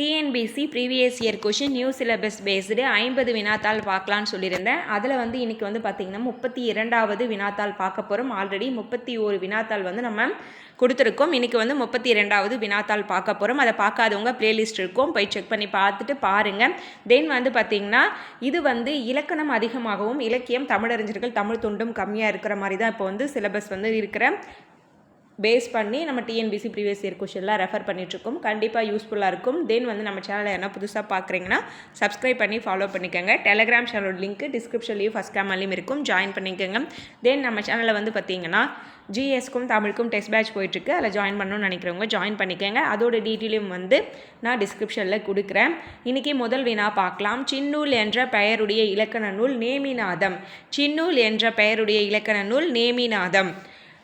TNPSC previous year question new syllabus based ஐம்பது வினாத்தாள் பார்க்கலான்னு சொல்லியிருந்தேன். அதில் வந்து இன்றைக்கி வந்து பார்த்திங்கன்னா முப்பத்தி இரண்டாவது வினாத்தாள் பார்க்க போகிறோம் ஆல்ரெடி முப்பத்தி ஒரு வினாத்தாள் வந்து நம்ம கொடுத்துருக்கோம். இன்றைக்கி வந்து முப்பத்தி இரண்டாவது வினாத்தாள் பார்க்க போகிறோம் அதை பார்க்காதவங்க ப்ளேலிஸ்ட் இருக்கும். போய் செக் பண்ணி பார்த்துட்டு பாருங்கள் தென் வந்து பார்த்திங்கன்னா இது வந்து இலக்கணம் அதிகமாகவும் இலக்கியம் தமிழறிஞர்கள் தமிழ் துண்டும் கம்மியாக இருக்கிற மாதிரி தான் இப்போ வந்து சிலபஸ் வந்து இருக்கிற பேஸ் பண்ணி நம்ம டிஎன்பிசி ப்ரீவியஸ் இயர் கொஷின்லாம் ரெஃபர் பண்ணிகிட்ருக்கோம் கண்டிப்பாக யூஸ்ஃபுல்லாக இருக்கும். தென் வந்து நம்ம சேனலை என்ன புதுசாக பார்க்குறீங்கன்னா சப்ஸ்கிரைப் பண்ணி ஃபாலோ பண்ணிக்கோங்க. டெலகிராம் சேனலோட லிங்க் டிஸ்கிரிப்ஷன்லேயும் ஃபஸ்ட் கேமர்லேயும் இருக்கும். ஜாயின் பண்ணிக்கோங்க. தென் நம்ம சேனலில் வந்து பார்த்தீங்கன்னா ஜிஎஸ்க்கும் தமிழுக்கும் டெஸ்ட் பேட்ச் போயிட்டுருக்கு. அதில் ஜாயின் பண்ணணும்னு நினைக்கிறவங்க ஜாயின் பண்ணிக்கோங்க. அதோட டீட்டெயிலும் வந்து நான் டிஸ்கிரிப்ஷனில் கொடுக்குறேன். இன்றைக்கி முதல் வினா பார்க்கலாம். சின்னூல் என்ற பெயருடைய இலக்கண நூல் நேமிநாதம். சின்னூல் என்ற பெயருடைய இலக்கண நூல் நேமிநாதம்.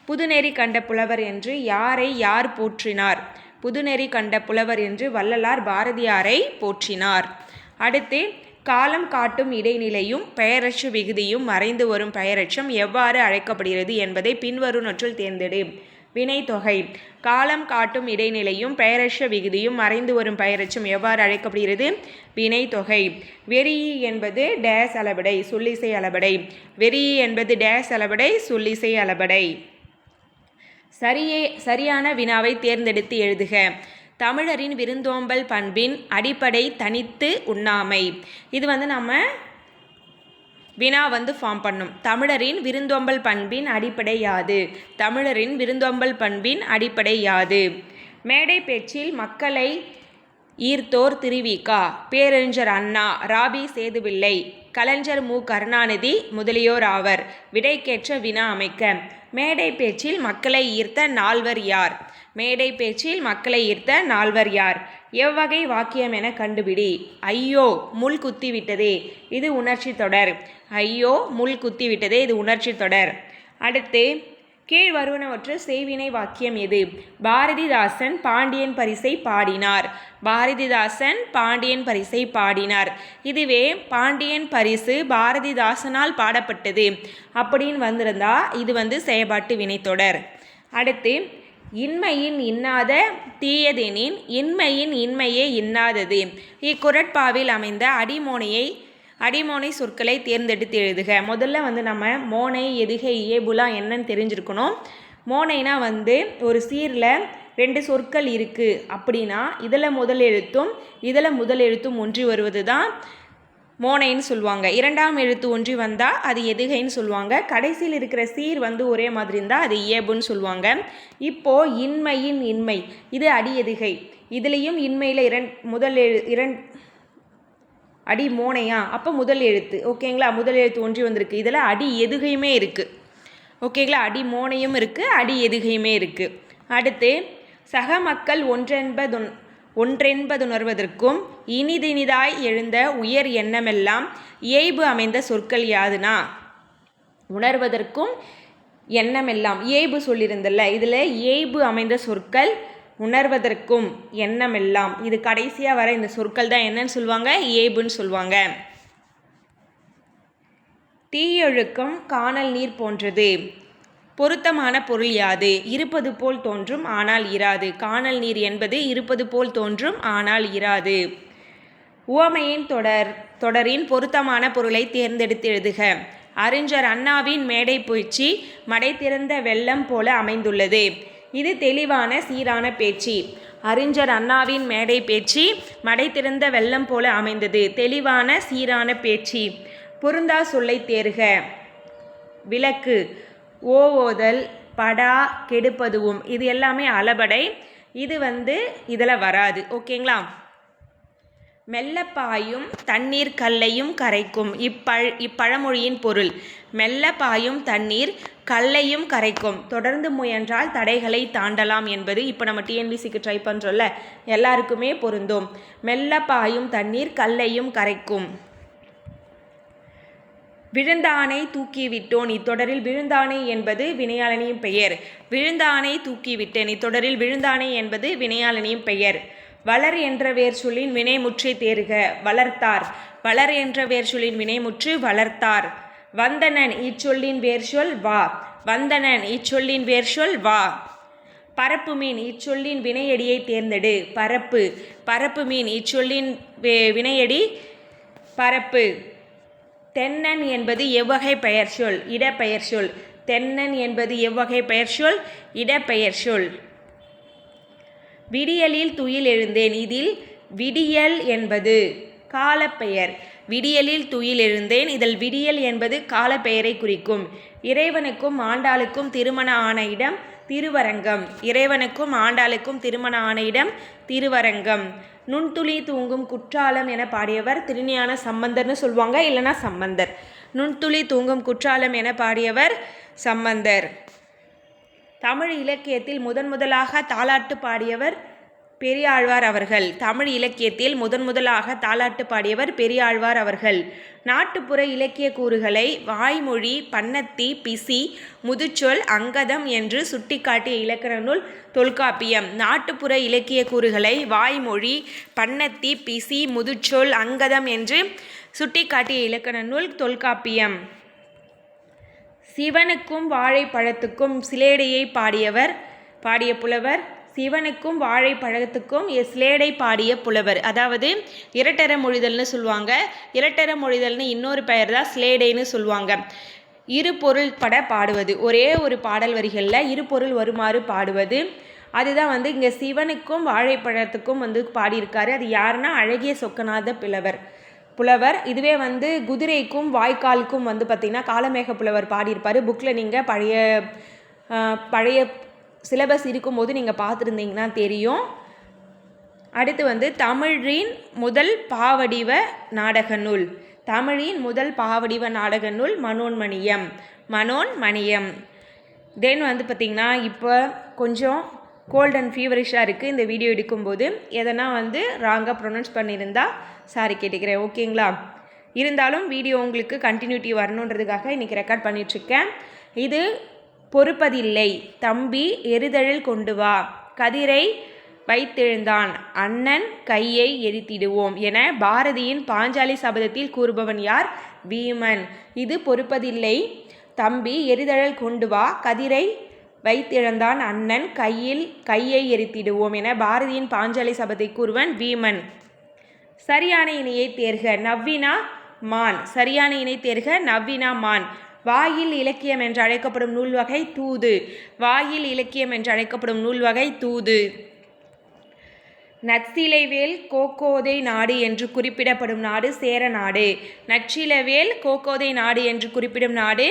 புதுநெறி கண்ட புலவர் என்று யாரை யார் போற்றினார்? புதுநெறி கண்ட புலவர் என்று வள்ளலார் பாரதியாரை போற்றினார். அடுத்து காலம் காட்டும் இடைநிலையும் பெயரச்சு விகுதியும் மறைந்து வரும் பெயரச்சம் எவ்வாறு அழைக்கப்படுகிறது என்பதை பின்வருவனற்றுள் தேர்ந்தெடு. வினைத்தொகை காலம் காட்டும் இடைநிலையும் பெயரச்ச விகுதியும் மறைந்து வரும் பெயரச்சம் எவ்வாறு அழைக்கப்படுகிறது? வினைத்தொகை வெறி என்பது டேஸ் அளபடை சொல்லிசை அளபடை. வெறி என்பது டேஸ் அளபடை சொல்லிசை அளபடை. சரியே சரியான வினாவை தேர்ந்தெடுத்து எழுதுக. தமிழரின் விருந்தோம்பல் பண்பின் அடிப்படை தனித்து உண்ணாமை. இது வந்து நம்ம வினா வந்து ஃபார்ம் பண்ணும். தமிழரின் விருந்தோம்பல் பண்பின் அடிப்படை யாது? தமிழரின் விருந்தோம்பல் பண்பின் அடிப்படை யாது? மேடை பேச்சில் மக்களை ஈர்த்தோர் திருவிகா. பேரறிஞர் அண்ணா ராபி சேதுவில்லை கலைஞர் மு. கருணாநிதி முதலியோர் ஆவர். விடைக்கேற்ற வினா அமைக்க. மேடை பேச்சில் மக்களை ஈர்த்த நால்வர் யார்? மேடை பேச்சில் மக்களை ஈர்த்த நால்வர் யார்? எவ்வகை வாக்கியம் என கண்டுபிடி. ஐயோ முள் குத்தி விட்டதே இது உணர்ச்சி தொடர். ஐயோ முள் குத்தி விட்டதே இது உணர்ச்சி தொடர். அடுத்து கீழ் வருவனவற்று செய்வினை வாக்கியம் எது? பாரதிதாசன் பாண்டியன் பரிசை பாடினார். பாரதிதாசன் பாண்டியன் பரிசை பாடினார். இதுவே பாண்டியன் பரிசு பாரதிதாசனால் பாடப்பட்டது. அப்படின்னு வந்திருந்தா இது வந்து செயல்பாட்டு வினைத்தொடர். அடுத்து இன்மையின் இன்னாத தீயதெனின் இன்மையின் இன்மையே இன்னாதது. இக்குரட்பாவில் அமைந்த அடிமோனையை அடிமோனை சொற்களை தேர்ந்தெடுத்து எழுதுக. முதல்ல வந்து நம்ம மோனை எதுகை இயேபுலாம் என்னன்னு தெரிஞ்சிருக்கணும். மோனைனா வந்து ஒரு சீரில் ரெண்டு சொற்கள் இருக்குது அப்படின்னா இதில் முதல் எழுத்தும் இதில் முதல் எழுத்தும் ஒன்றி வருவது தான் மோனைன்னு சொல்லுவாங்க. இரண்டாம் எழுத்து ஒன்றி வந்தால் அது எதுகைன்னு சொல்லுவாங்க. கடைசியில் இருக்கிற சீர் வந்து ஒரே மாதிரி இருந்தால் அது இயேபுன்னு சொல்லுவாங்க. இப்போது இன்மையின் இன்மை இது அடி எதுகை இதுலேயும் இன்மையில் இரண் முதல் எழு இரண் அடி மோனையா? அப்போ முதல் எழுத்து. ஓகேங்களா? முதல் எழுத்து ஒன்றி வந்திருக்கு. இதில் அடி எதுகையுமே இருக்குது ஓகேங்களா? அடி மோனையும் இருக்குது அடி எதுகையுமே இருக்குது அடுத்து சக மக்கள் ஒன்றென்பது ஒன்றென்பதுணர்வதற்கும் இனிதினிதாய் எழுந்த உயர் எண்ணமெல்லாம் இயைபு அமைந்த சொற்கள் யாதுனா? உணர்வதற்கும் எண்ணமெல்லாம். இயைபு சொல்லியிருந்தல்ல இதில் இயைபு அமைந்த சொற்கள் உணர்வதற்கும் எண்ணமெல்லாம். இது கடைசியாக வர இந்த சொற்கள் தான் என்னன்னு சொல்லுவாங்க? ஏபுன்னு சொல்லுவாங்க. தீயொழுக்கம் காணல் நீர் போன்றது. பொருத்தமான பொருள் யாது? இருப்பது போல் தோன்றும் ஆனால் இராது. காணல் நீர் என்பது இருப்பது போல் தோன்றும் ஆனால் இராது. உவமையின் தொடர் தொடரின் பொருத்தமான பொருளை தேர்ந்தெடுத்து எழுதுக. அறிஞர் அண்ணாவின் மேடை பூச்சி மடை திறந்த வெள்ளம் போல அமைந்துள்ளது. இது தெளிவான சீரான பேச்சு. அறிஞர் அண்ணாவின் மேடை பேச்சு மடை திறந்த வெள்ளம் போல அமைந்தது. தெளிவான சீரான பேச்சு. பொருந்தா சொல்லை தேர்க விளக்கு. ஓவோதல் படா கெடுப்பதுவும். இது எல்லாமே அளபடை. இது வந்து இதில் வராது. ஓகேங்களா? மெல்லப்பாயும் தண்ணீர் கல்லையும் கரைக்கும். இப்பழ் இப்பழமொழியின் பொருள். மெல்ல பாயும் தண்ணீர் கல்லையும் கரைக்கும். தொடர்ந்து முயன்றால் தடைகளை தாண்டலாம் என்பது இப்போ நம்ம டிஎன்பிசிக்கு ட்ரை பண்ணுறோம்ல எல்லாருக்குமே பொருந்தும். மெல்ல பாயும் தண்ணீர் கல்லையும் கரைக்கும். விழுந்தானை தூக்கிவிட்டோன். இத்தொடரில் விழுந்தானை என்பது வினையாளனியின் பெயர். விழுந்தானை தூக்கிவிட்டேன். இத்தொடரில் விழுந்தானை என்பது வினையாளனியின் பெயர். வளர் என்ற வேர் சொல்லின் வினைமுற்றை தேர்க வளர்த்தார். வளர் என்ற வேர் சொல்லின் வினைமுற்று வளர்த்தார். வந்தனன் இச்சொல்லின் வேர் சொல் வா. வந்தனன் இச்சொல்லின் வேர் சொல் வா. பரப்பு மீன் இச்சொல்லின் வினையடியை தேர்ந்தெடு. பரப்பு. பரப்பு மீன் இச்சொல்லின் வினையடி. பரப்பு. தென்னன் என்பது எவ்வகை பெயர் சொல் இடப்பெயர் சொல் தென்னன் என்பது எவ்வகை பெயர் சொல் இடப்பெயர் சொல் விடியலில் துயில் எழுந்தேன். இதில் விடியல் என்பது காலப்பெயர். விடியலில் துயிலெழுந்தேன். இதில் விடியல் என்பது காலப்பெயரை குறிக்கும். இறைவனுக்கும் ஆண்டாளுக்கும் திருமண ஆன இடம் திருவரங்கம். இறைவனுக்கும் ஆண்டாளுக்கும் திருமண ஆன இடம் திருவரங்கம். நுண்துளி தூங்கும் குற்றாலம் என பாடியவர் திருஞான சம்பந்தர்னு சொல்லுவாங்க இல்லைனா சம்பந்தர். நுண்துளி தூங்கும் குற்றாலம் என பாடியவர் சம்பந்தர். தமிழ் இலக்கியத்தில் முதன் முதலாக தாலாட்டு பாடியவர் பெரியாழ்வார் அவர்கள். தமிழ் இலக்கியத்தில் முதன் முதலாக தாலாட்டு பாடியவர் பெரியாழ்வார் அவர்கள். நாட்டுப்புற இலக்கிய கூறுகளை வாய்மொழி பன்னத்தி பிசி முதுச்சொல் அங்கதம் என்று சுட்டிக்காட்டிய இலக்கண நூல் தொல்காப்பியம். நாட்டுப்புற இலக்கிய கூறுகளை வாய்மொழி பன்னத்தி பிசி முதுச்சொல் அங்கதம் என்று சுட்டிக்காட்டிய இலக்கண நூல் தொல்காப்பியம். சிவனுக்கும் வாழைப்பழத்துக்கும் சிலேடையை பாடியவர் பாடிய புலவர் சிவனுக்கும் வாழைப்பழத்துக்கும் எ- ஸ்லேடை பாடிய புலவர். அதாவது இரட்டர மொழிதல்னு சொல்லுவாங்க. இரட்டர மொழிதல்னு இன்னொரு பெயர் தான் ஸ்லேடைன்னு சொல்லுவாங்க. இரு பொருள் பட பாடுவது. ஒரே ஒரு பாடல் வரிகளில் இரு பொருள் வருமாறு பாடுவது. அதுதான் வந்து இங்கே சிவனுக்கும் வாழைப்பழத்துக்கும் வந்து பாடியிருக்காரு. அது யாருன்னா அழகிய சொக்கநாத புலவர் புலவர். இதுவே வந்து குதிரைக்கும் வாய்க்காலுக்கும் வந்து பார்த்திங்கன்னா காலமேக புலவர் பாடியிருப்பார். புக்கில் நீங்கள் பழைய பழைய சிலபஸ் இருக்கும்போது நீங்கள் பார்த்துருந்தீங்கன்னா தெரியும். அடுத்து வந்து தமிழின் முதல் பாவடிவ நாடக நூல். தமிழின் முதல் பாவடிவ நாடக நூல் மனோன்மணியம். மனோன்மணியம். தென் வந்து பார்த்திங்கன்னா இப்போ கொஞ்சம் கோல்ட் அண்ட் ஃபீவரிஷாக இருக்குது இந்த வீடியோ எடுக்கும்போது. எதனா வந்து ராங்காக ப்ரொனவுன்ஸ் பண்ணியிருந்தா சாரி கேட்டுக்கிறேன். ஓகேங்களா இருந்தாலும் வீடியோ உங்களுக்கு கண்டினியூட்டி வரணுன்றதுக்காக இன்றைக்கி ரெக்கார்ட் பண்ணிகிட்ருக்கேன் இது பொறுப்பதில்லை. தம்பி எரிதழில் கொண்டு வா. கதிரை வைத்தெழுந்தான். அண்ணன் கையை எரித்திடுவோம் என பாரதியின் பாஞ்சாலி சபதத்தில் கூறுபவன் யார்? வீமன். இது பொறுப்பதில்லை. தம்பி எரிதழல் கொண்டு வா. கதிரை வைத்திழந்தான். அண்ணன் கையில் கையை எரித்திடுவோம் என பாரதியின் பாஞ்சாலி சபதை கூறுவன் வீமன். சரியான இணையை தேர்க. நவ்வினா மான். சரியான இணை தேர்க. நவ்வினா மான். வாயில் இலக்கியம் என்று அழைக்கப்படும் நூல் வகை தூது. வாயில் இலக்கியம் என்று அழைக்கப்படும் நூல் வகை தூது. நச்சிலைவேல் கோகோதை நாடு என்று குறிப்பிடப்படும் நாடு சேர நாடு நச்சிலவேல் கோகோதை நாடு என்று குறிப்பிடும் நாடு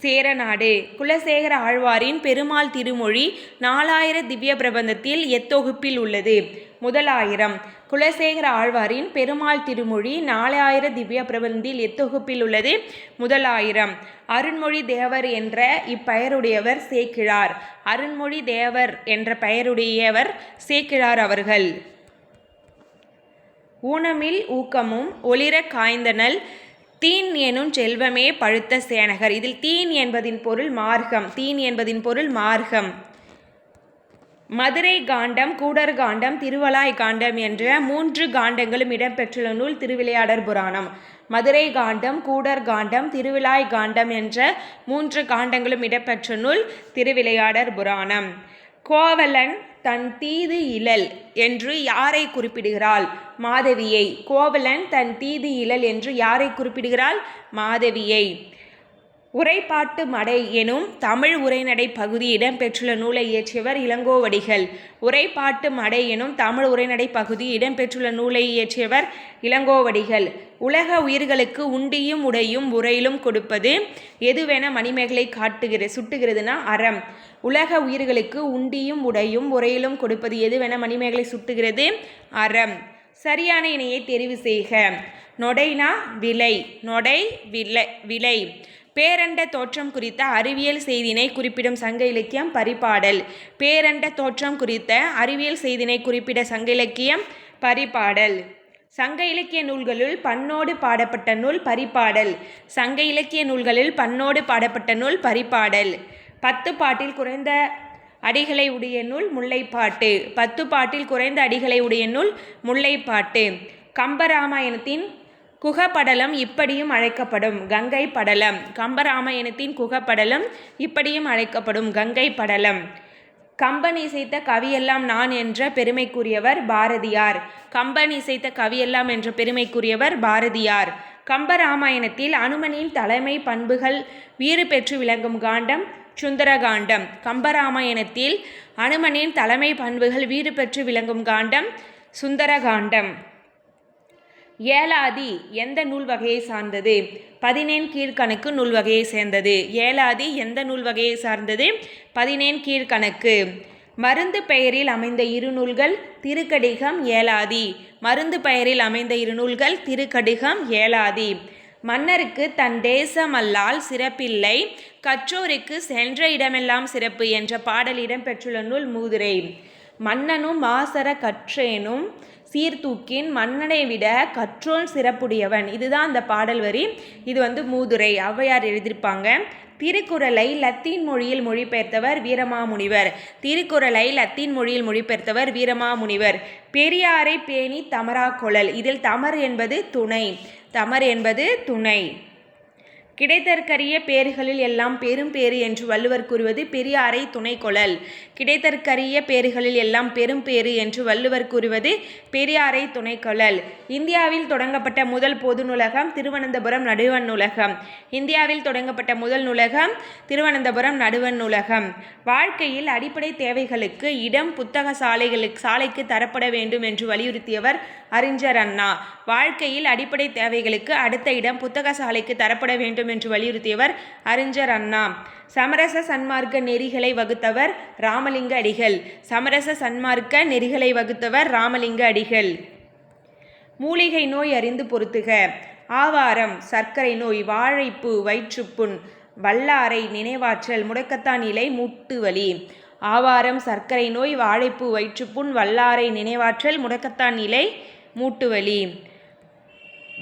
சேரநாடு குலசேகர ஆழ்வாரின் பெருமாள் திருமொழி நாலாயிர திவ்ய பிரபந்தத்தில் எத்தொகுப்பில் உள்ளது. முதலாயிரம். குலசேகர ஆழ்வாரின் பெருமாள் திருமொழி நாலாயிர திவ்ய பிரபந்தத்தில் எத்தொகுப்பில் உள்ளது. முதலாயிரம். அருண்மொழி தேவர் என்ற இப்பெயருடையவர் சேக்கிழார். அருண்மொழி தேவர் என்ற பெயருடையவர் சேக்கிழார் அவர்கள். ஊனமில் ஊக்கமும் ஒளிர காய்ந்தனல் தீன் எனும் செல்வமே பழுத்த சேனகர். இதில் தீன் என்பதின் பொருள் மார்க்கம். தீன் என்பதின் பொருள் மார்க்கம். மதுரை காண்டம் கூடர் காண்டம் திருவலாய் காண்டம் என்ற மூன்று காண்டங்களும் இடம்பெற்றுள்ள நூல் திருவிளையாடற் புராணம். மதுரை காண்டம் கூடர் காண்டம் திருவிழாய் காண்டம் என்ற மூன்று காண்டங்களும் இடம்பெற்ற நூல் திருவிளையாடற் புராணம். கோவலன் தன் தீது இழல் என்று யாரை குறிப்பிடுகிறாள்? மாதவியை. கோவலன் தன் தீது இழல் என்று யாரை குறிப்பிடுகிறாள்? மாதவியை. உரைப்பாட்டு மடை எனும் தமிழ் உரைநடை பகுதி இடம்பெற்றுள்ள நூலை இயற்றியவர் இளங்கோவடிகள். உரைப்பாட்டு மடை எனும் தமிழ் உரைநடை பகுதி இடம்பெற்றுள்ள நூலை இயற்றியவர் இளங்கோவடிகள். உலக உயிர்களுக்கு உண்டியும் உடையும் உரையிலும் கொடுப்பது எதுவென மணிமேகலை காட்டுகிற சுட்டுகிறதுனா அறம். உலக உயிர்களுக்கு உண்டியும் உடையும் உரையிலும் கொடுப்பது எதுவென மணிமேகலை சுட்டுகிறது அறம். சரியான இணையை தெரிவு செய்க. நொடைனா விலை நொடை விலை விலை. பேரண்ட தோற்றம் குறித்த அறிவியல் செய்தினை குறிப்பிடும் சங்க இலக்கியம் பரிபாடல். பேரண்ட தோற்றம் குறித்த அறிவியல் செய்தினை குறிப்பிட சங்க இலக்கியம் பரிபாடல். சங்க இலக்கிய நூல்களுள் பண்ணோடு பாடப்பட்ட நூல் பரிபாடல். சங்க இலக்கிய நூல்களில் பண்ணோடு பாடப்பட்ட நூல் பரிபாடல். பத்து பாட்டில் குறைந்த அடிகளை உடைய நூல் முல்லைப்பாட்டு. பத்து பாட்டில் குறைந்த அடிகளை உடைய நூல் முல்லைப்பாட்டு. கம்பராமாயணத்தின் குகப்படலம் இப்படியும் அழைக்கப்படும். கங்கை படலம். கம்பராமாயணத்தின் குகப்படலம் இப்படியும் அழைக்கப்படும். கங்கை படலம். கம்பன் இசைத்த கவியெல்லாம் நான் என்ற பெருமைக்குரியவர் பாரதியார். கம்பன் இசைத்த கவியெல்லாம் என்ற பெருமைக்குரியவர் பாரதியார். கம்பராமாயணத்தில் அனுமனின் தலைமை பண்புகள் வீறு பெற்று விளங்கும் காண்டம் சுந்தரகாண்டம். கம்பராமாயணத்தில் அனுமனின் தலைமை பண்புகள் வீறு பெற்று விளங்கும் காண்டம் சுந்தரகாண்டம். ஏலாதி எந்த நூல் வகையை சார்ந்தது? பதினேன் கீழ்கணக்கு நூல் வகையை சேர்ந்தது. ஏலாதி எந்த நூல் வகையை சார்ந்தது? பதினேன் கீழ்கணக்கு. மருந்து பெயரில் அமைந்த இரு நூல்கள் திருக்கடிகம் ஏலாதி மருந்து பெயரில் அமைந்த இரு நூல்கள் திருக்கடிகம் ஏலாதி மன்னருக்கு தன் தேசமல்லால் சிறப்பில்லை. கற்றோருக்கு சென்ற இடமெல்லாம் சிறப்பு என்ற பாடல் இடம்பெற்றுள்ள நூல் மூதுரை. மன்னனும் மாசர கற்றேனும் சீர்தூக்கின் மன்னனை விட கற்றோன் சிறப்புடையவன். இதுதான் அந்த பாடல் வரி. இது வந்து மூதுரை. ஔவையார் எழுதியிருப்பாங்க. திருக்குறளை லத்தீன் மொழியில் மொழிபெயர்த்தவர் வீரமாமுனிவர். திருக்குறளை லத்தீன் மொழியில் மொழிபெயர்த்தவர் வீரமாமுனிவர். பெரியாரை பேணி தமரா குழல். இதில் தமர் என்பது துணை. தமர் என்பது துணை. கிடைத்தற்கரிய பேர்களில் எல்லாம் பெரும் பேறு என்று வள்ளுவர் கூறுவது பெரியாரை துணை கிடைத்தற்கரிய பேறுகளில் எல்லாம் பெரும் பேறு என்று வள்ளுவர் கூறுவது பெரியாரை துணைக்கொள்ளல் இந்தியாவில் தொடங்கப்பட்ட முதல் பொது நூலகம் திருவனந்தபுரம் நடுவன் நூலகம். இந்தியாவில் தொடங்கப்பட்ட முதல் நூலகம் திருவனந்தபுரம் நடுவன் நூலகம். வாழ்க்கையில் அடிப்படை தேவைகளுக்கு இடம் புத்தக சாலைகளுக்கு சாலைக்கு தரப்பட வேண்டும் என்று வலியுறுத்தியவர் அறிஞர் அண்ணா. வாழ்க்கையில் அடிப்படை தேவைகளுக்கு அடுத்த இடம் புத்தக சாலைக்கு தரப்பட வேண்டும் என்று வலியுறுத்தியவர் அறிஞர் அண்ணா. சமரச சன்மார்க்க நெறிகளை வகுத்தவர் ராமலிங்க அடிகள். சமரச சன்மார்க்க நெறிகளை வகுத்தவர் ராமலிங்க அடிகள். மூலிகை நோய் அறிந்து பொருத்துக. ஆவாரம் சர்க்கரை நோய் வாழைப்பு வயிற்றுப்புண் வல்லாரை நினைவாற்றல் முடக்கத்தான் இலை மூட்டு வலி. ஆவாரம் சர்க்கரை நோய் வாழைப்பு வயிற்றுப்புண் வல்லாரை நினைவாற்றல் முடக்கத்தான் இலை மூட்டு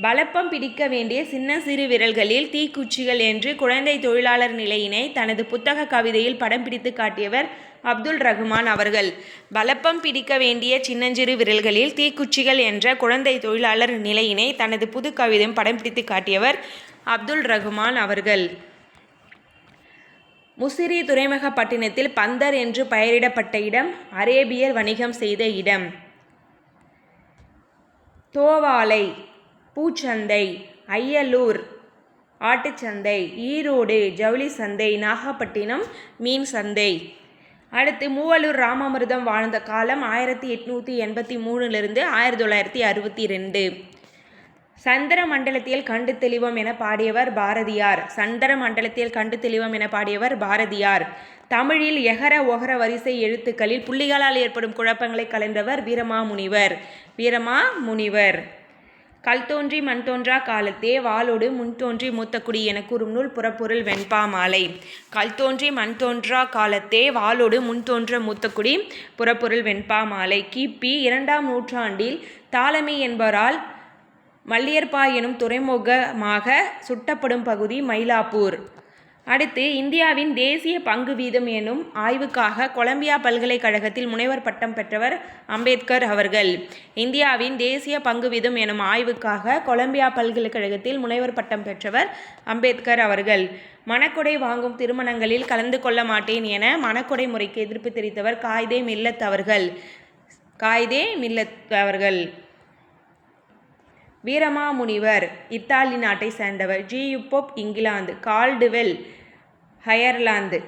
வளப்பம் பலப்பம் பிடிக்க வேண்டிய சின்ன சிறு விரல்களில் தீக்குச்சிகள் என்று குழந்தை தொழிலாளர் நிலையினை தனது புத்தக கவிதையில் படம் பிடித்து காட்டியவர் அப்துல் ரகுமான் அவர்கள். பலப்பம் பிடிக்க வேண்டிய சின்னஞ்சிறு விரல்களில் தீக்குச்சிகள் என்ற குழந்தை தொழிலாளர் நிலையினை தனது புது கவிதையும் படம் பிடித்து காட்டியவர் அப்துல் ரகுமான் அவர்கள். முசிறி துறைமுகப்பட்டினத்தில் பந்தர் என்று பெயரிடப்பட்ட இடம் அரேபியர் வணிகம் செய்த இடம். தோவாலை பூச்சந்தை அய்யலூர் ஆட்டுச்சந்தை ஈரோடு ஜவுளி சந்தை நாகப்பட்டினம் மீன் சந்தை அடுத்து மூவலூர் ராமாமிர்தம் வாழ்ந்த காலம் ஆயிரத்தி எட்நூற்றி எண்பத்தி மூணுலேருந்து ஆயிரத்தி தொள்ளாயிரத்தி அறுபத்தி ரெண்டு. சந்திர மண்டலத்தில் கண்டு தெளிவம் என பாடியவர் பாரதியார். சந்திர மண்டலத்தில் கண்டு தெளிவம் என பாடியவர் பாரதியார். தமிழில் எகர ஒகர வரிசை எழுத்துக்களில் புள்ளிகளால் ஏற்படும் குழப்பங்களை கலைந்தவர் வீரமாமுனிவர். வீரமாமுனிவர். கல் தோன்றி மண் தோன்றா காலத்தே வாளோடு முன் தோன்றி மூத்தக்குடி என கூறும் நூல் புறப்பொருள் வெண்பா மாலை. கல் தோன்றி மண் தோன்றா காலத்தே வாளோடு முன் தோன்ற மூத்தக்குடி புறப்பொருள் வெண்பா மாலை. கிபி இரண்டாம் நூற்றாண்டில் தாலமி என்பவரால் மல்லியர்பா எனும் துறைமுகமாக சுட்டப்படும் பகுதி மயிலாப்பூர். அடுத்து இந்தியாவின் தேசிய பங்கு வீதம் எனும் ஆய்வுக்காக கொலம்பியா பல்கலைக்கழகத்தில் முனைவர் பட்டம் பெற்றவர் அம்பேத்கர் அவர்கள். இந்தியாவின் தேசிய பங்கு வீதம் எனும் ஆய்வுக்காக கொலம்பியா பல்கலைக்கழகத்தில் முனைவர் பட்டம் பெற்றவர் அம்பேத்கர் அவர்கள். மணக்கொடை வாங்கும் திருமணங்களில் கலந்து கொள்ள மாட்டேன் என மணக்கொடை முறைக்கு எதிர்ப்பு தெரிவித்தவர் காய்தே மில்லத் அவர்கள். காய்தே மில்லத் அவர்கள். வீரமாமுனிவர் இத்தாலி நாட்டை சேர்ந்தவர் G. U Pope England. Caldwell Ireland.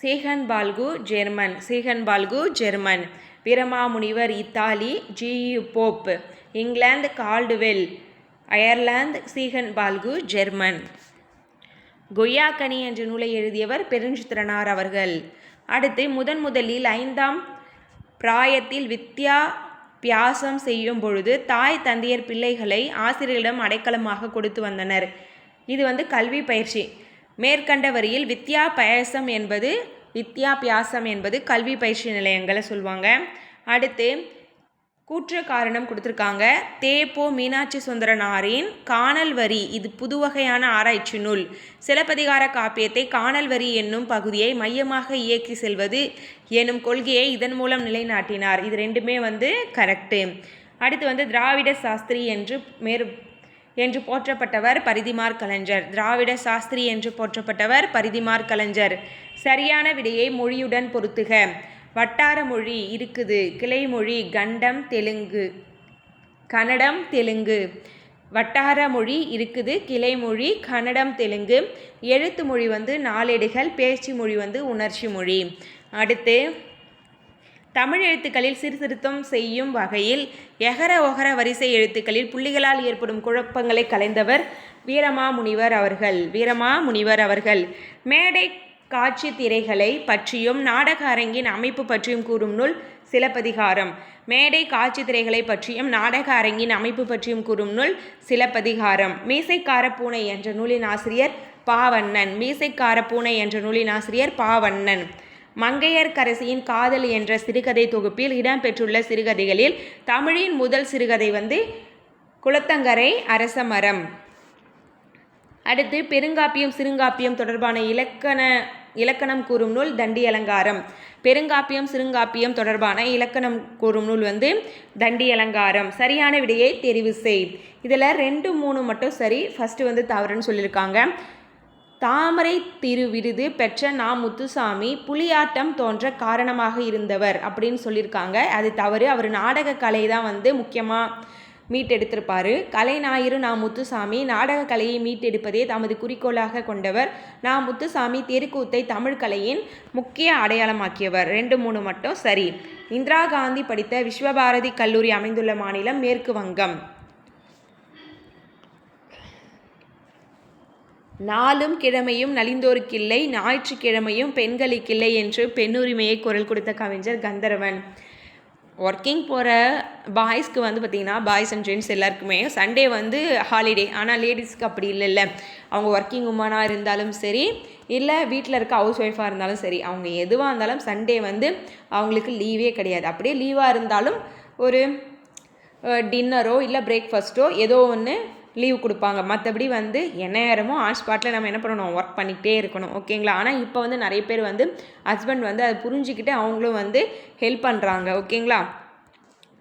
Ziegenbalg German Ziegenbalg German. Veeramamunivar Italy G. Pope England Caldwell Ireland Ziegenbalg German. Koyyakkani என்ற நூலை எழுதியவர் பெருஞ்சித்திரனார் அவர்கள். அடுத்து முதன் முதலில் ஐந்தாம் பிராயத்தில் வித்யா பியாசம் செய்யும் பொழுது தாய் தந்தையர் பிள்ளைகளை ஆசிரியரிடம் அடைக்கலமாக கொடுத்து வந்தனர். இது வந்து கல்வி பயிற்சி. மேற்கண்ட வரியில் வித்யா பயாசம் என்பது வித்யாபியாசம் என்பது கல்வி பயிற்சி நிலையங்களை சொல்லுவாங்க. அடுத்து கூற்று காரணம் கொடுத்துருக்காங்க தேப்போ மீனாட்சி சுந்தரனாரின் காணல் வரி இது புது வகையான ஆராய்ச்சி நூல். சிலப்பதிகார காப்பியத்தை காணல் வரி என்னும் பகுதியை மையமாக இயக்கி செல்வது எனும் கொள்கையை இதன் மூலம் நிலைநாட்டினார். இது ரெண்டுமே வந்து கரெக்டு அடுத்து வந்து திராவிட சாஸ்திரி என்று மேற் என்று போற்றப்பட்டவர் பரிதிமார் கலைஞர். திராவிட சாஸ்திரி என்று போற்றப்பட்டவர் பரிதிமார் கலைஞர். சரியான விடையை மொழியுடன் பொருத்துக. வட்டார மொழி இருக்குது. கிளைமொழி கண்டம் தெலுங்கு. கன்னடம் தெலுங்கு. வட்டார மொழி இருக்குது. கிளைமொழி கன்னடம் தெலுங்கு. எழுத்து மொழி வந்து நாளேடுகள். பேச்சு மொழி வந்து உணர்ச்சி மொழி. அடுத்து தமிழ் எழுத்துக்களில் சீர்திருத்தம் செய்யும் வகையில் எகர ஒகர வரிசை எழுத்துக்களில் புள்ளிகளால் ஏற்படும் குழப்பங்களை கலைந்தவர் வீரமாமுனிவர் அவர்கள். வீரமாமுனிவர் அவர்கள். மேடை காட்சி திரைகளை பற்றியும் நாடக அரங்கின் அமைப்பு பற்றியும் கூறும் நூல் சிலப்பதிகாரம். மேடை காட்சி திரைகளை பற்றியும் நாடக அரங்கின் அமைப்பு பற்றியும் கூறும் நூல் சிலப்பதிகாரம். மீசைக்கார பூனை என்ற நூலின் ஆசிரியர் பாவண்ணன். மீசைக்கார பூனை என்ற நூலின் ஆசிரியர் பாவண்ணன். மங்கையர்க்கரசியின் காதல் என்ற சிறுகதை தொகுப்பில் இடம்பெற்றுள்ள சிறுகதைகளில் தமிழின் முதல் சிறுகதை வந்து குளத்தங்கரை அரசமரம். அடுத்து பெருங்காப்பியம் சிறுங்காப்பியம் தொடர்பான இலக்கண இலக்கணம் கூறும் நூல் தண்டி அலங்காரம். பெருங்காப்பியம் சிறுங்காப்பியம் தொடர்பான இலக்கணம் கூறும் நூல் வந்து தண்டி அலங்காரம். சரியான விடையை தெரிவு செய். இதில் ரெண்டு மூணு மட்டும் சரி. ஃபஸ்ட்டு வந்து தவறுன்னு சொல்லியிருக்காங்க. தாமரை திரு விருது பெற்ற நா. முத்துசாமி புலியாட்டம் தோன்ற காரணமாக இருந்தவர் அப்படின்னு சொல்லியிருக்காங்க. அது தவறு. அவர் நாடக கலை தான் வந்து முக்கியமாக மீட்டெடுத்திருப்பார். கலைஞாயிறு நா. முத்துசாமி நாடக கலையை மீட்டெடுப்பதே தமது குறிக்கோளாக கொண்டவர். நா. முத்துசாமி தெருக்கூத்தை தமிழ் கலையின் முக்கிய அடையாளமாக்கியவர். ரெண்டு மூணு மட்டும் சரி. இந்திரா காந்தி படித்த விஸ்வபாரதி கல்லூரி அமைந்துள்ள மாநிலம் மேற்கு வங்கம். நாளும் கிழமையும் நலிந்தோருக்கில்லை ஞாயிற்றுக்கிழமையும் பெண்களுக்கில்லை என்று பெண்ணுரிமையை குரல் கொடுத்த கவிஞர் கந்தரவன். ஒர்க்கிங் போகிற பாய்ஸ்க்கு வந்து பார்த்திங்கன்னா பாய்ஸ் அண்ட் ஜென்ட்ஸ் எல்லாருக்குமே சண்டே வந்து ஹாலிடே ஆனால் லேடிஸ்க்கு அப்படி இல்லைல்ல. அவங்க ஒர்க்கிங் உமனாக இருந்தாலும் சரி இல்லை வீட்டில் இருக்க ஹவுஸ் ஒய்ஃபாக இருந்தாலும் சரி அவங்க எதுவாக இருந்தாலும் சண்டே வந்து அவங்களுக்கு லீவே கிடையாது. அப்படியே லீவாக இருந்தாலும் ஒரு டின்னரோ இல்லை பிரேக்ஃபாஸ்ட்டோ ஏதோ ஒன்று லீவ் கொடுப்பாங்க. மற்றபடி வந்து என்ன நேரமோ ஆன் நம்ம என்ன பண்ணணும்? ஒர்க் பண்ணிக்கிட்டே இருக்கணும். ஓகேங்களா? ஆனால் இப்போ வந்து நிறைய பேர் வந்து ஹஸ்பண்ட் வந்து அதை புரிஞ்சுக்கிட்டு அவங்களும் வந்து ஹெல்ப் பண்ணுறாங்க ஓகேங்களா?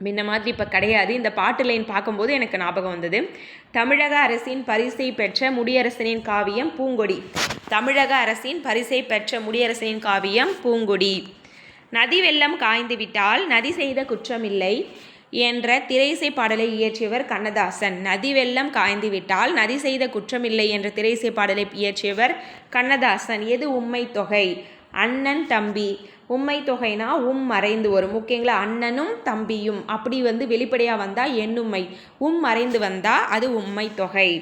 முன்ன மாதிரி இப்போ கிடையாது. இந்த பாட்டு லைன் பார்க்கும்போது எனக்கு ஞாபகம் வந்தது. தமிழக அரசின் பரிசை பெற்ற முடியரசனின் காவியம் பூங்கொடி. தமிழக அரசின் பரிசை பெற்ற முடியரசனின் காவியம் பூங்கொடி. நதி வெள்ளம் காய்ந்து விட்டால் நதி செய்த குற்றமில்லை. என்ற திரைசை பாடலை இயற்றியவர் கண்ணதாசன். நதி வெள்ளம் காய்ந்து விட்டால் நதி செய்த குற்றமில்லை என்ற திரைசை பாடலை இயற்றியவர் கண்ணதாசன். எது உண்மை தொகை? அண்ணன் தம்பி. உண்மை தொகைனா உம் மறைந்து வரும். ஓகேங்களா? அண்ணனும் தம்பியும். அப்படி வந்து வெளிப்படையாக வந்தால் எண்ணுமை உம் மறைந்து வந்தால் அது உண்மை தொகை.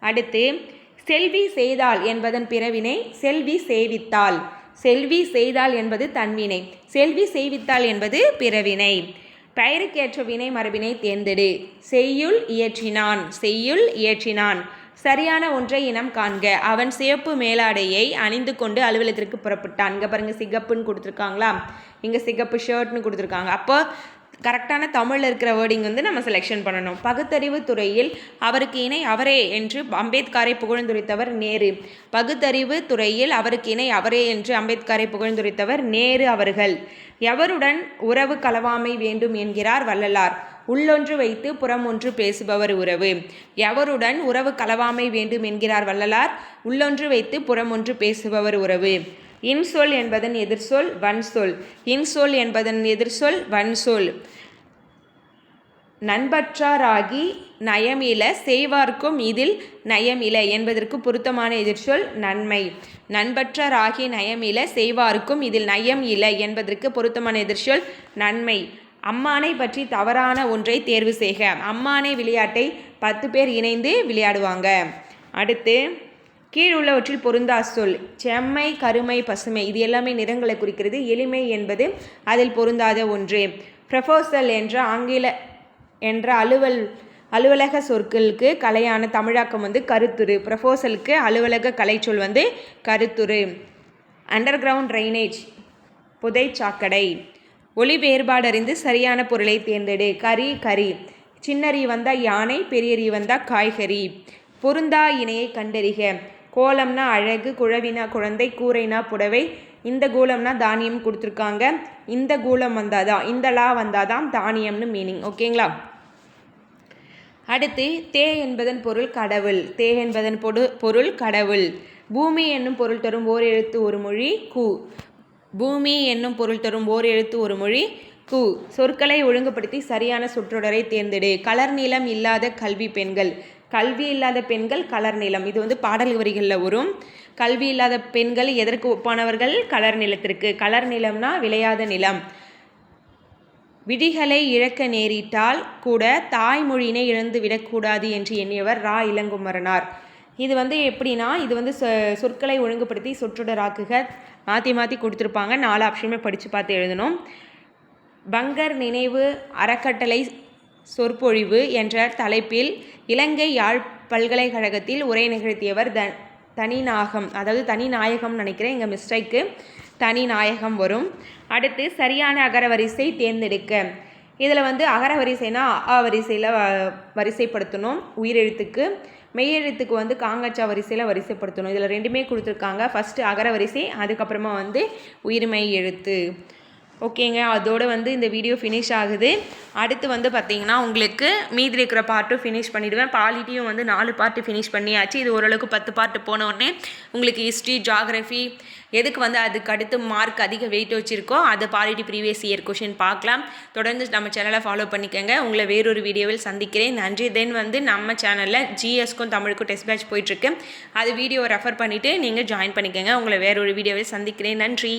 அடுத்து செல்வி செய்தாள் என்பதன் பிறவினை செல்வி சேவித்தாள் செல்வி செய்தாள் என்பது தன்வினை. செல்வி செய்வித்தாள் என்பது பிறவினை. பெயருக்கேற்ற வினை மரபினை தேர்ந்தெடு. செய்யுள் இயற்றினான் செய்யுள் இயற்றினான். சரியான ஒன்றை இனம் காண்க. அவன் சிவப்பு மேலாடையை அணிந்து கொண்டு அலுவலகத்திற்கு புறப்பட்டான். இங்கே பாருங்கள் சிகப்புன்னு கொடுத்துருக்காங்களா? இங்கே சிகப்பு ஷர்ட்னு கொடுத்துருக்காங்க. அப்போ கரெக்டான தமிழில் இருக்கிற வேர்டிங் வந்து நம்ம செலெக்ஷன் பண்ணணும். பகுத்தறிவு துறையில் அவருக்கு இணை அவரே என்று அம்பேத்கரை புகழ்ந்துரைத்தவர் நேரு. பகுத்தறிவு துறையில் அவருக்கு இணை அவரே என்று அம்பேத்கரை புகழ்ந்துரைத்தவர் நேரு அவர்கள். எவருடன் உறவு கலவாமை வேண்டும் என்கிறார் வள்ளலார். உள்ளொன்று வைத்து புறம் ஒன்று பேசுபவர் உறவு. எவருடன் உறவு கலவாமை வேண்டும் என்கிறார் வள்ளலார். உள்ளொன்று வைத்து புறம் ஒன்று பேசுபவர் உறவு. இன்சொல் என்பதன் எதிர்சொல் வன்சொல். இன்சொல் என்பதன் எதிர்சொல் வன்சொல். நண்பற்றாராகி நயமில செய்வார்க்கும் இதில் நயமில என்பதற்கு பொருத்தமான எதிர்ச்சொல் நன்மை. நண்பற்றாராகி நயமில செய்வார்க்கும் இதில் நயம் இல என்பதற்கு பொருத்தமான எதிர்ச்சொல் நன்மை. அம்மானை பற்றி தவறான ஒன்றை தேர்வு செய்க. அம்மானை விளையாட்டை பத்து பேர் இணைந்து விளையாடுவாங்க. அடுத்து கீழ் உள்ளவற்றில் பொருந்தா சொல். செம்மை கருமை பசுமை இது எல்லாமே நிறங்களை குறிக்கிறது. எளிமை என்பது அதில் பொருந்தாத ஒன்று. ப்ரொஃபோசல் என்ற ஆங்கில என்ற அலுவல் அலுவலக சொற்களுக்கு கலையான தமிழாக்கம் வந்து கருத்துரு. ப்ரொஃபோசலுக்கு அலுவலக கலைச்சொல் வந்து கருத்துரு. அண்டர் கிரவுண்ட் ட்ரைனேஜ் புதை சாக்கடை ஒளி வேறுபாடு அறிந்து சரியான பொருளை தேர்ந்தெடு. கறி கறி. சின்னறி வந்தால் யானை பெரியறி வந்தால் காய்கறி. பொருந்தா இணையை கண்டறிக. கோலம்னா அழகு குழவினா குழந்தை கூரைனா புடவை. இந்த கூலம்னா தானியம் கொடுத்துருக்காங்க. இந்த கூலம் வந்தாதான் இந்த லா வந்தாதான் தானியம்னு மீனிங் ஓகேங்களா? அடுத்து தே என்பதன் பொருள் கடவுள். தே என்பதன் பொடு பொருள் கடவுள். பூமி என்னும் பொருள் தரும் ஓர் எழுத்து ஒரு மொழி கு. பூமி என்னும் பொருள் தரும் ஓர் எழுத்து ஒரு மொழி கு. சொற்களை ஒழுங்குபடுத்தி சரியான சொற்றொடரை தேர்ந்தெடு. கலர் நீளம் இல்லாத கல்வி பெண்கள். கல்வி இல்லாத பெண்கள் கலர் நிலம். இது வந்து பாடல் வரிகளில் வரும். கல்வி இல்லாத பெண்கள் எதற்கு ஒப்பானவர்கள்? கலர் நிலத்திற்கு. கலர் நிலம்னா விளையாத நிலம். விடிகளை இழக்க நேரிட்டால் கூட தாய்மொழியினை இழந்து விடக்கூடாது என்று எண்ணியவர் ரா. இளங்குமரனார். இது வந்து எப்படின்னா இது வந்து சொ சொற்களை ஒழுங்குபடுத்தி சொற்றொடராக்குக. மாற்றி மாற்றி கொடுத்துருப்பாங்க. நாலு ஆப்ஷனுமே படித்து பார்த்து எழுதணும். பங்கர் நினைவு அறக்கட்டளை சொற்பொழிவு என்ற தலைப்பில் இலங்கை யாழ் பல்கலைக்கழகத்தில் உரை நிகழ்த்தியவர் த தனிநாகம் அதாவது தனிநாயகம் நினைக்கிறேன் எங்கள் மிஸ்டேக்கு தனிநாயகம் வரும். அடுத்து சரியான அகரவரிசை தேர்ந்தெடுக்க. இதில் வந்து அகரவரிசைனா அ வரிசையில் வரிசைப்படுத்தணும் உயிரெழுத்துக்கு. மெய்யெழுத்துக்கு வந்து காங்கச்சா வரிசையில் வரிசைப்படுத்தணும். இதில் ரெண்டுமே கொடுத்துருக்காங்க. ஃபஸ்ட்டு அகரவரிசை அதுக்கப்புறமா வந்து உயிர்மெய் எழுத்து. ஓகேங்க அதோடு வந்து இந்த வீடியோ ஃபினிஷ் ஆகுது. அடுத்து வந்து பார்த்திங்கன்னா உங்களுக்கு மீதி இருக்கிற பார்ட்டும் ஃபினிஷ் பண்ணிவிடுவேன் பாலிட்டியும் வந்து நாலு பார்ட்டு ஃபினிஷ் பண்ணியாச்சு. இது ஓரளவுக்கு பத்து பார்ட்டு போன உங்களுக்கு ஹிஸ்ட்ரி ஜாகிரஃபி எதுக்கு வந்து அதுக்கு அடுத்து மார்க் அதிக வெயிட் வச்சுருக்கோ அது பாலிட்டி ப்ரீவியஸ் இயர் கொஷின் பார்க்கலாம். தொடர்ந்து நம்ம சேனலை ஃபாலோ பண்ணிக்கோங்க. உங்களை வேறொரு வீடியோவில் சந்திக்கிறேன். நன்றி. தென் வந்து நம்ம சேனலில் ஜிஎஸ்க்கும் தமிழுக்கும் டெஸ்ட் பேட்ச் போயிட்டுருக்கு அது வீடியோவை ரெஃபர் பண்ணிவிட்டு நீங்கள் ஜாயின் பண்ணிக்கோங்க. உங்களை வேறொரு வீடியோவில் சந்திக்கிறேன். நன்றி.